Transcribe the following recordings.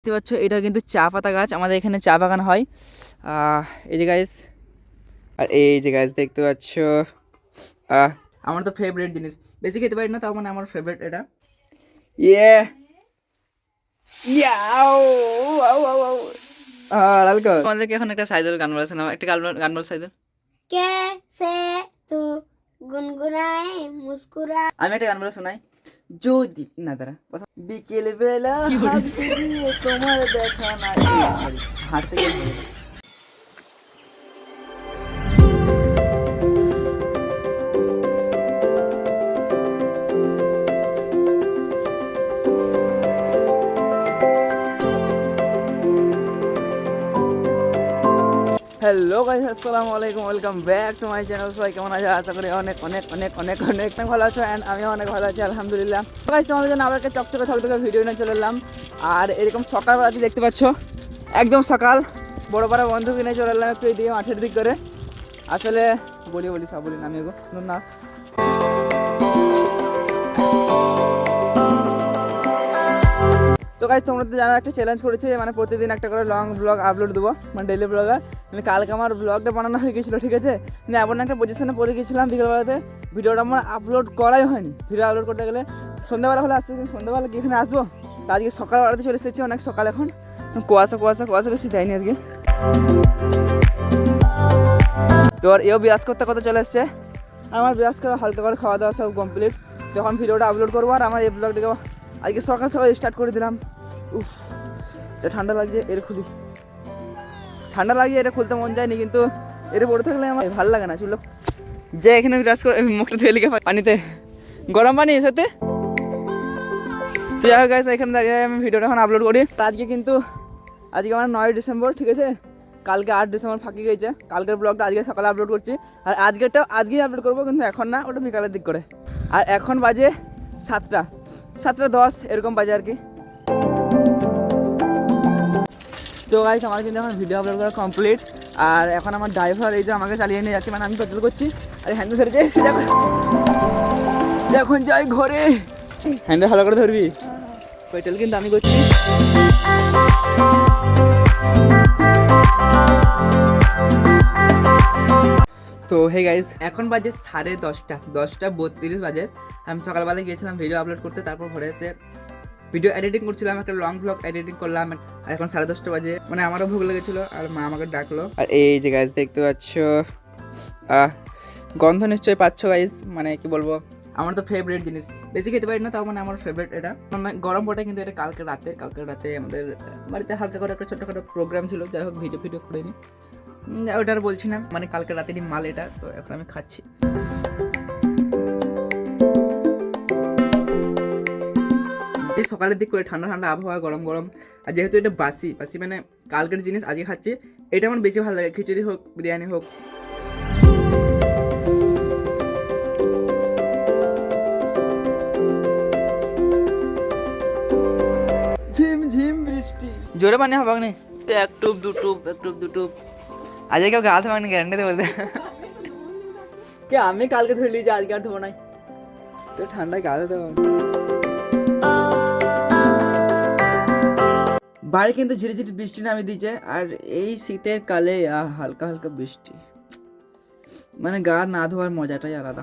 দেখতে পাচ্ছ এটা কিন্তু চা পাতা গাছ আমাদের এখানে চা বাগান হয়। এই যে গাছ আর এই যে গাছ দেখতে পাচ্ছ আমার তো ফেভারিট জিনিস। বেশি খেতে পারি না তার মানে আমার ফেভারিট এটা। ইয়ে একটা মুস্কুরা আমি একটা গান বলে শোনাই। যদি না দাঁড়া কথা বিকেল বেলা হাঁটতে গিয়ে তোমার দেখা না সরি হাঁটতে হ্যালো গাইস, আসসালামু আলাইকুম, welcome back to my channel. সবাই কেমন আছে? আশা করি অনেক অনেক অনেক অনেক অনেক অনেক ভালো আছো অ্যান্ড আমি অনেক ভালো আছি, আলহামদুলিল্লাহ। গাইস, তোমাদের জন্য আবার চকচকে থাকতে ভিডিও নিয়ে চলে এলাম। আর এরকম সকাল সকালবেলাতে দেখতে পাচ্ছ, একদম সকাল, বড় বড় বন্ধু কিনে চলে এলাম একটু এদিকে মাঠের দিক করে। আসলে বলি বলি সব বলি নামি গো না তো গাইজ তোমরা তো জানো, একটা চ্যালেঞ্জ করেছে মানে প্রতিদিন একটা করে লং ব্লগ আপলোড দেবো মানে ডেলি ব্লগার মানে কালকে আমার ব্লগটা বানানো হয়ে গেছিল, ঠিক আছে? কিন্তু এমন একটা পজিশনে পড়ে গেছিলাম বিকেলবেলাতে। ভিডিওটা আমার আপলোড করাই হয়নি। ভিডিও আপলোড করতে গেলে সন্ধ্যাবেলা হলে আসতে সন্ধ্যাবেলা কি এখানে আসব। তা আজকে সকালবেলাতে চলে এসেছি, অনেক সকাল এখন। কুয়াশা কুয়াশা কুয়াশা বেশি দেয়নি আজকে। তো আর এও বিরাজ করতে করতে চলে এসছে। আমার বিরাজ করা হালকা করে খাওয়া দাওয়া সব কমপ্লিট তখন ভিডিওটা আপলোড করব আর আমার এই ব্লগটাকে আজকে সকাল সকাল স্টার্ট করে দিলাম। উফ এটা ঠান্ডা লাগছে, এর খুলি। ঠান্ডা লাগছে, এটা খুলতে মন যায়নি কিন্তু এটা পড়ে থাকলে আমার ভালো লাগে না, চুলো। যে এখানে বিরাজ করে মুখটা ধুয়ে লিখে পানিতে। গরম পানি সাথে। তো যাই হোক এখানে দাঁড়িয়ে আমি ভিডিওটা এখন আপলোড করি। আজকে কিন্তু, আজকে আমার নয় ডিসেম্বর, ঠিক আছে? কালকে আট ডিসেম্বর ফাঁকি গেছে। কালকের ব্লগটা আজকে সকালে আপলোড করছি। আর আজকেরটাও আজকেই আপলোড করব, কিন্তু এখন না, ওটা বিকালের দিক করে। আর এখন বাজে সাতটা। সাতটা দশ এরকম বাজে আর কি। তো গাইস আমার কিন্তু এখন ভিডিও আপলোড করা কমপ্লিট আর এখন আমার ড্রাইভার এই যে আমাকে চালিয়ে নিয়ে যাচ্ছে মানে আমি পেট্রোল করছি। আর হ্যান্ডেল ধরে যাই সেটা এখন যাই ঘরে। হ্যান্ডেল ভালো করে ধরবি। পেট্রোল কিন্তু আমি করছি। তো হে গাইজ এখন বাজে সাড়ে দশটা দশটা বত্রিশ বাজে। আমি সকালবেলা গিয়েছিলাম ভিডিও আপলোড করতে, তারপর ঘরে এসে ভিডিও এডিটিং করছিলাম, একটা লং ব্লগ এডিটিং করলাম। আর এখন সাড়ে দশটা বাজে মানে আমারও ভোগ লেগেছিলো, আর মা আমাকে ডাকলো। আর এই যে গাইজ দেখতে পাচ্ছ গন্ধ নিশ্চয়ই পাচ্ছ গাইজ মানে কি বলব, আমার তো ফেভারিট জিনিস। বেশি খেতে পারি না, তাও মানে আমার ফেভারিট এটা। মানে গরম পড়ে কিন্তু এটা কালকে রাতে কালকে রাতে আমাদের বাড়িতে হালকা করে একটা ছোট্টখাটো প্রোগ্রাম ছিল, যাই হোক ভিডিও ভিডিও করিনি। ওটা আর বলছি না। মানে কালকে রাতেরই মাল এটা তো এখন আমি খাচ্ছি। এই সকালের দিক করে ঠান্ডা ঠান্ডা আবহাওয়া গরম গরম। আর যেহেতু এটা বাসি বাসি মানে কালকের জিনিস আজকে খাচ্ছি। এটা আমার বেশি ভালো লাগে খিচুড়ি হোক বিরিয়ানি হোক। ঝিম ঝিম বৃষ্টি। জোরে পানি হবে না? তো এক টুপ দু টুপ এক টুপ দু টুপ। আজকে কেউ গা ধোবে না গ্যারান্টি বলতে কে আমি কালকে ধুয়ে নিয়েছি আজকে আর ধোবো নাই। তো ঠান্ডায় গা ধুতে হবে। বাইরে কিন্তু ঝিরি ঝিরি বৃষ্টি নামে দিয়েছে আর এই শীতের কালে হালকা হালকা বৃষ্টি। মানে গা না ধোয়ার মজাটাই আলাদা।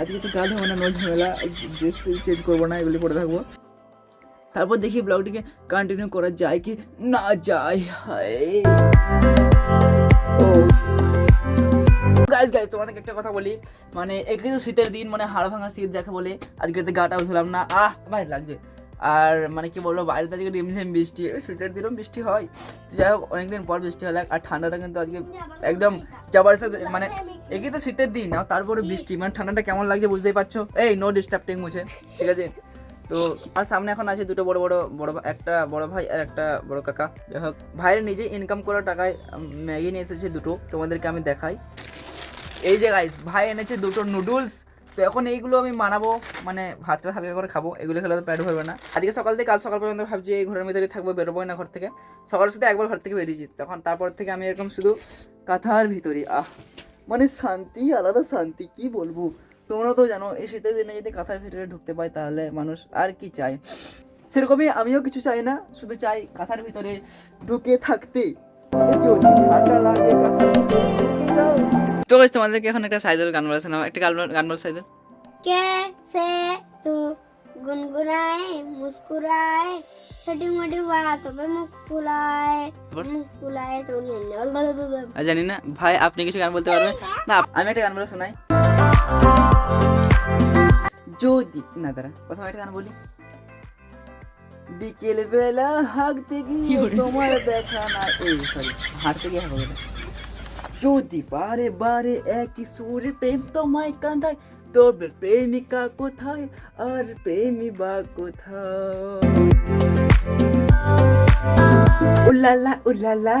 আজকে তো গা ধোবো না নো ঝামেলা ড্রেস চেঞ্জ করব না এগুলি পরে থাকব। তারপর দেখি ব্লগটিকে কন্টিনিউ করা যায় কি না যায় হায়। গাইজ গাইজ তোমাদেরকে একটা কথা বলি। মানে একে তো শীতের দিন মানে হাড় ভাঙা শীত যাকে বলে, আজকে তো গাটা উঠলাম না। আহ, ভাই, লাগছে। আর মানে কি বলব বাইরেতে আজকে রিমঝিম বৃষ্টি শীতের দিনও বৃষ্টি হয়। যাই হোক, অনেকদিন পর বৃষ্টি হলো, আর ঠান্ডাটা কিন্তু আজকে একদম যাবার সাথে মানে একে তো শীতের দিন, আর তারপরে বৃষ্টি। মানে ঠান্ডাটা কেমন লাগছে বুঝতেই পারছ? এই নো ডিস্টার্বিং মুছে, ঠিক আছে? তো, আর সামনে এখন আছে দুটো বড় বড় বড় একটা বড় ভাই আর একটা বড় কাকা। যাই হোক, ভাইয়ের নিজে ইনকাম করা টাকায় ম্যাগি নিয়ে এসেছে দুটো, তোমাদেরকে আমি দেখাই। এই যে গাইস ভাই এনেছে দুটো নুডলস তো এখন এইগুলো আমি বানাবো মানে ভাতটা হালকা করে খাব, এগুলো খেলে তো পেট ভরবে না। আজকে সকাল থেকে, কাল সকাল পর্যন্ত ভাবছি এই ঘরের ভিতরে থাকব, বেরোবোই না ঘর থেকে। সকালের সাথে একবার ঘর থেকে বেরিয়েছি। তখন তারপর থেকে আমি এরকম শুধু কাঁথার ভিতরে, আহ মানে শান্তি, আলাদা শান্তি, কি বলব? তোমরা তো জানো, এই শীতের দিনে যদি কাঁথার ভিতরে ঢুকতে পাই তাহলে মানুষ আর কি চায়? সেরকমই আমিও কিছু চাই না, শুধু চাই কাঁথার ভিতরে ঢুকে থাকতে। যদি ঠান্ডা লাগে কাঁথার ভিতরে। তো গাইস তোমাদেরকে এখন একটা সাইদুল গান বলে শোনাবো একটা গান গান বল সাইদুল কে সে তু গুনগুনায়ে মুস্কুরায়ে ছোটি মোটি বাতোं पे মুখ ফুলায়ে। মুখ ফুলায়ে তো নিয়ে জানি না। ভাই আপনি কিছু গান বলতে পারবেন? না আমি একটা গান বলে শোনাই। যদি না দাঁড়া। প্রথমে একটা গান বলি। বিকেল বেলা হাঁকতে গিয়ে তোমার দেখা না এই সরি হাঁটতে গিয়ে হাঁকবে যদি বারে বারে একই সুরে প্রেম তোমায় কান্দায় তোর প্রেমিকা কোথায় আর প্রেমী বা কোথায় উল্লালা উল্লালা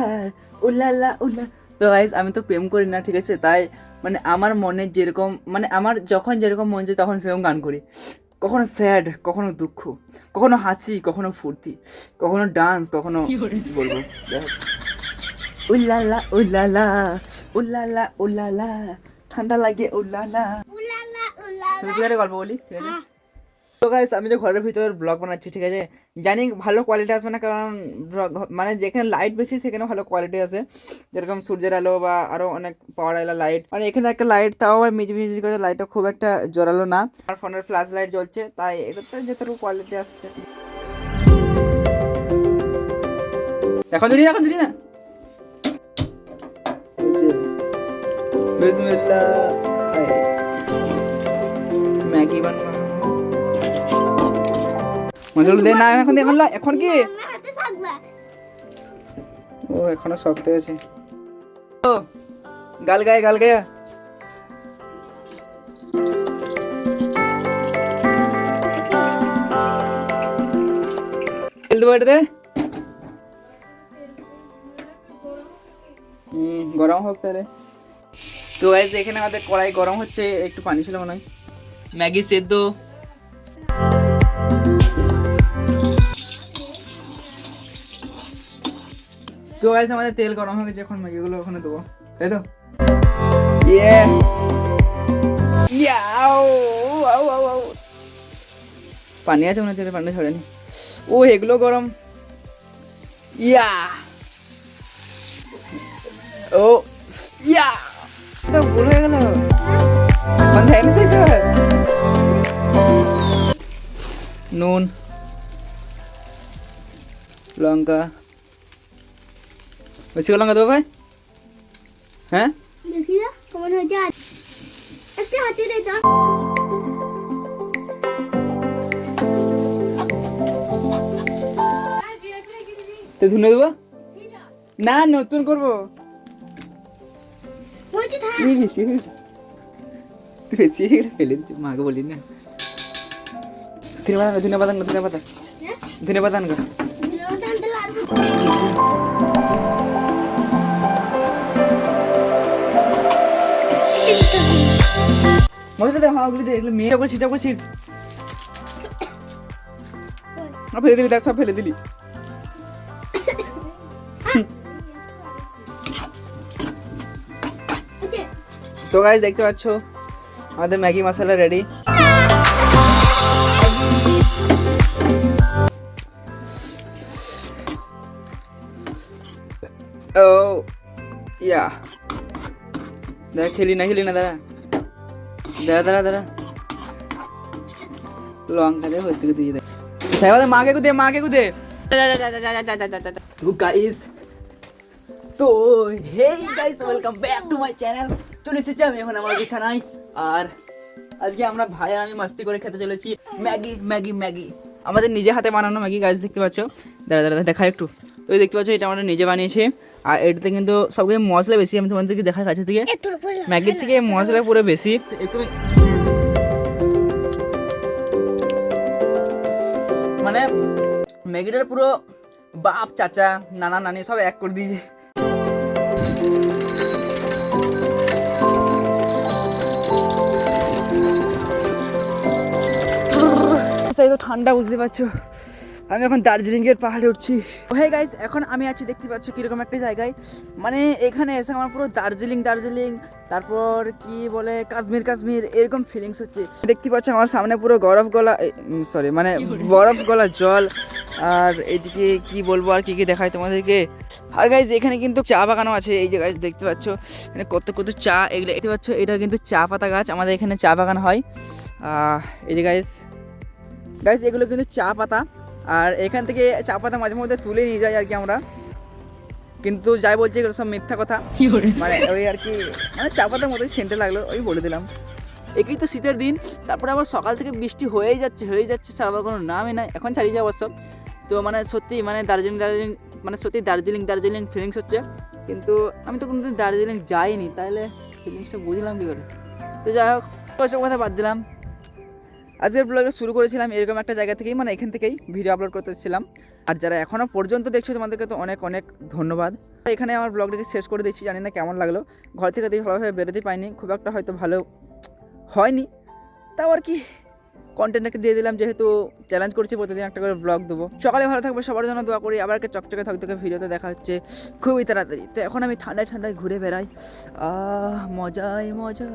উল্লালা উল্লা তো গাইস আমি তো প্রেম করি না ঠিক আছে? তাই মানে আমার মনে যেরকম মানে আমার যখন যেরকম মন যায় তখন সেরকম গান করি। কখনো স্যাড কখনো দুঃখ কখনো হাসি কখনো ফুর্তি কখনো ডান্স কখনো কি বলব। উল্লালা উল্লালা। উল্লালা উল্লালা। ঠান্ডা লাগে উল্লালা উল্লালা গল্প বলি? ঠিক আছে? হ্যাঁ। তো গাইস আমি তো ঘরের ভিতর ব্লগ বানাচ্ছি ঠিক আছে? জানি ভালো কোয়ালিটি আসবে না কারণ মানে যেখানে লাইট বেশি সেখানে ভালো কোয়ালিটি আসে যেরকম সূর্যের আলো বা আরও অনেক পাওয়ার আলো লাইট মানে এখানে একটা লাইট তাও আবার মিজি মিজি করে লাইটটা খুব একটা জোরালো না। আমার ফোনের ফ্ল্যাশ লাইট জ্বলছে তাই এটা তো যেটুকু কোয়ালিটি আসছে। এখন যদি এখন দিন না? বিসমিল্লাহ হায়। ম্যাগি বানাবো মজুল দে না এখন দে, এখন লা- এখন কি मैं हाथ साथ में ও এখনো শক্ত আছে ও গাল গায়ে গাল গায়া তেল দেবো এটাতে হুম গরম হোক তাহলে তো গাইজ এখানে আমাদের কড়াই গরম হচ্ছে একটু পানি ছিল মনে হয়। ম্যাগি সেদ্ধ। তো গাইজ আমাদের তেল গরম হয়ে গেছে এখন ম্যাগিগুলো ওখানে দেবো। তাই তো? ইয়ে ইয়াও আউ আউ আউ পানি আছে মনে হচ্ছে পানি ছড়েনি ও এগুলো গরম। ইয়া ও ইয়া তো ভুল হয়ে গেল। মানে দেয়নি তো নুন লঙ্কা। বেশি লঙ্কা দেবো ভাই? হ্যাঁ? ধুনে দেবো? না নতুন করব। ই বেশি হয়ে বেশি হয়ে গেলে ফেলে দিচ্ছি মাকে বলি না ধনে পাতা ধনে পাতা ধনে পাতা ধনে পাতা আনগো মজা দে হ্যাঁ ওগুলি দে এগুলো মেয়ে করে সেটা করে সিট ফেলে দিলি দেখ সব ফেলে দিলি তো গাইজ দেখতে পাচ্ছ? আমাদের ম্যাগি মশলা রেডি ও ইয়া দেখ খেলি না খেলি না দাদা দাঁড়া দাঁড়া দাঁড়া। লঙ্কা দে হতে দিয়ে দে। সাহেব মাকে কুদে মাকে কুদে। তো গাইস তো hey guys welcome back to my channel চলে এসেছি আমি এখন আমার বিছানায়। আর আজকে আমরা ভাই আর আমি মাস্তি করে খেতে চলেছি ম্যাগি ম্যাগি ম্যাগি। আমাদের নিজে হাতে বানানো ম্যাগি গাছ দেখতে পাচ্ছ? দাঁড়া দাঁড়া দেখা একটু। তো দেখতে পাচ্ছ এটা আমরা নিজে বানিয়েছি। আর এটাতে কিন্তু সবগুলো মশলা বেশি আমি তোমাদেরকে দেখার কাছে থেকে। ম্যাগির থেকে মশলা পুরো বেশি। একটু মানে ম্যাগিটার পুরো বাপ চাচা নানা নানি সব এক করে দিয়েছে। এই তো ঠান্ডা, বুঝতে পারছ? আমি এখন দার্জিলিংয়ের পাহাড়ে উঠছি। হ্যাঁ গাইস এখন আমি আছি, দেখতে পাচ্ছ কীরকম একটা জায়গায়। মানে এখানে এসে আমার পুরো দার্জিলিং দার্জিলিং, তারপর কি বলে, কাশ্মীর কাশ্মীর, এরকম ফিলিংস হচ্ছে। দেখতে পাচ্ছ আমার সামনে পুরো বরফ গলা সরি মানে বরফ গলা জল। আর এদিকে কি বলব, আর কি কি দেখায় তোমাদেরকে? আর গাইজ এখানে কিন্তু চা বাগানও আছে। এই যে গাইজ দেখতে পাচ্ছ, এখানে কত কত চা এগুলো। দেখতে পাচ্ছ, এটা কিন্তু চা পাতা গাছ। আমাদের এখানে চা বাগান হয়। এই যে গাইজ গাইজ এগুলো কিন্তু চা পাতা। আর এখান থেকে চা পাতা মাঝে মধ্যে তুলে নিয়ে যাই আর কি আমরা। কিন্তু যাই বলছি এগুলো সব মিথ্যা কথা। মানে ওই আর কি মানে চা পাতার মতোই সেন্টে লাগল ওই বলে দিলাম। একই তো শীতের দিন তারপরে আবার সকাল থেকে বৃষ্টি হয়েই যাচ্ছে হয়েই যাচ্ছে সারাবার কোনো নামই নাই। এখন চালিয়ে যাব সব তো মানে সত্যি মানে দার্জিলিং দার্জিলিং মানে সত্যি দার্জিলিং দার্জিলিং ফিলিংস হচ্ছে। কিন্তু আমি তো কোনোদিন দার্জিলিং যাইনি তাহলে ফিলিংসটা বুঝলাম কী করে? তো যাই হোক ওইসব কথা বাদ দিলাম। আজকের ব্লগটা শুরু করেছিলাম এরকম একটা জায়গা থেকেই মানে এখান থেকেই ভিডিও আপলোড করতেছিলাম। আর যারা এখনও পর্যন্ত দেখছ, তোমাদেরকে তো অনেক অনেক ধন্যবাদ। এখানে আমার ব্লগটাকে শেষ করে দিচ্ছি, জানি না কেমন লাগল। ঘর থেকে দিয়ে ভালোভাবে বেরোতে পাইনি, খুব একটা হয়তো ভালো হয়নি। তাও আর কি কন্টেন্ট একটা দিয়ে দিলাম, যেহেতু চ্যালেঞ্জ করছি, প্রতিদিন একটা করে ব্লগ দেবো। সকালে ভালো থাকবে, সবার জন্য দোয়া করি। আবার একটা চকচকে থাকতে ভিডিওতে দেখা হচ্ছে খুবই তাড়াতাড়ি। তো এখন আমি ঠান্ডায় ঠান্ডায় ঘুরে বেড়াই। আহ মজাই মজা।